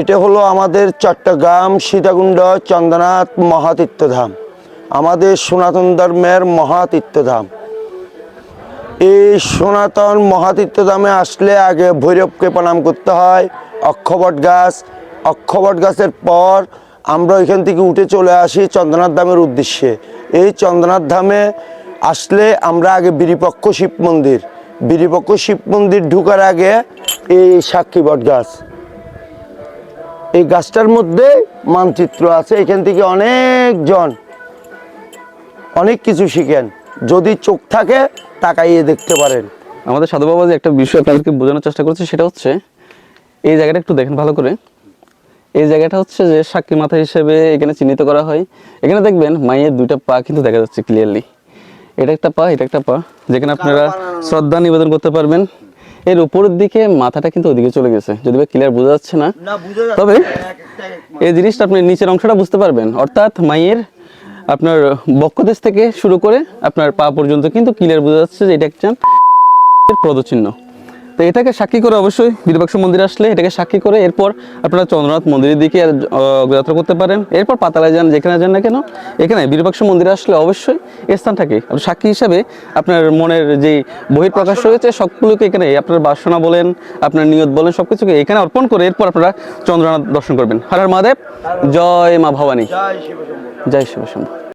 এটা হলো আমাদের চট্টগ্রাম সীতাকুণ্ড চন্দ্রনাথ মহাতীর্থধাম, আমাদের সনাতন ধর্মের মহাতীর্থধাম। এই সনাতন মহাতীর্থধামে আসলে আগে ভৈরবকে প্রণাম করতে হয়, অক্ষবট গাছ। অক্ষবট গাছের পর আমরা ওইখান থেকে উঠে চলে আসি চন্দ্রনাথ ধামের উদ্দেশ্যে। এই চন্দ্রনাথ ধামে আসলে আমরা আগে বিরিপক্ষ শিব মন্দির। বিরিপক্ষ শিব মন্দির ঢুকার আগে এই সাক্ষী বট গাছ। এই গাছটার মধ্যে মানচিত্র আছে এখান থেকে অনেকজন অনেক কিছু শিখেন। যদি চোখ থাকে তাকাইয়ে দেখতে পারেন। আমাদের সাধু বাবা যে একটা বিষয় আপনাদেরকে বোঝানোর চেষ্টা করছে সেটা হচ্ছে এই জায়গাটা একটু দেখেন ভালো করে। এই জায়গাটা হচ্ছে যে সাক্ষী মাথা হিসেবে এখানে চিহ্নিত করা হয়। এখানে দেখবেন মায়ের দুইটা পা কিন্তু দেখা যাচ্ছে ক্লিয়ারলি এটা একটা পা এটা একটা পা যেখানে আপনারা শ্রদ্ধা নিবেদন করতে পারবেন। এর উপরের দিকে মাথাটা কিন্তু ওদিকে চলে গেছে। যদি বা ক্লিয়ার বোঝা যাচ্ছে না তবে এই জিনিসটা আপনি নিচের অংশটা বুঝতে পারবেন। অর্থাৎ মায়ের আপনার বক্ষদেশ থেকে শুরু করে আপনার পা পর্যন্ত কিন্তু ক্লিয়ার বোঝা যাচ্ছে যে এটা একটা পদচিহ্ন তো এটাকে সাক্ষী করে অবশ্যই বিরুপাক্ষ মন্দির আসলে এটাকে সাক্ষী করে এরপর আপনারা চন্দ্রনাথ মন্দিরের দিকে যাত্রা করতে পারেন। এরপর পাতালায় যান যেখানে যান না কেন এখানে বিরুপাক্ষ মন্দিরে আসলে অবশ্যই এই স্থানটাকে সাক্ষী হিসাবে আপনার মনের যে বহিঃপ্রকাশ রয়েছে সবগুলোকে এখানে আপনার বাসনা বলেন আপনার নিয়ত বলেন সব কিছুকে এখানে অর্পণ করে এরপর আপনারা চন্দ্রনাথ দর্শন করবেন। হর হর মহাদেব জয় মা ভবানী। জয় শিব শম্ভু।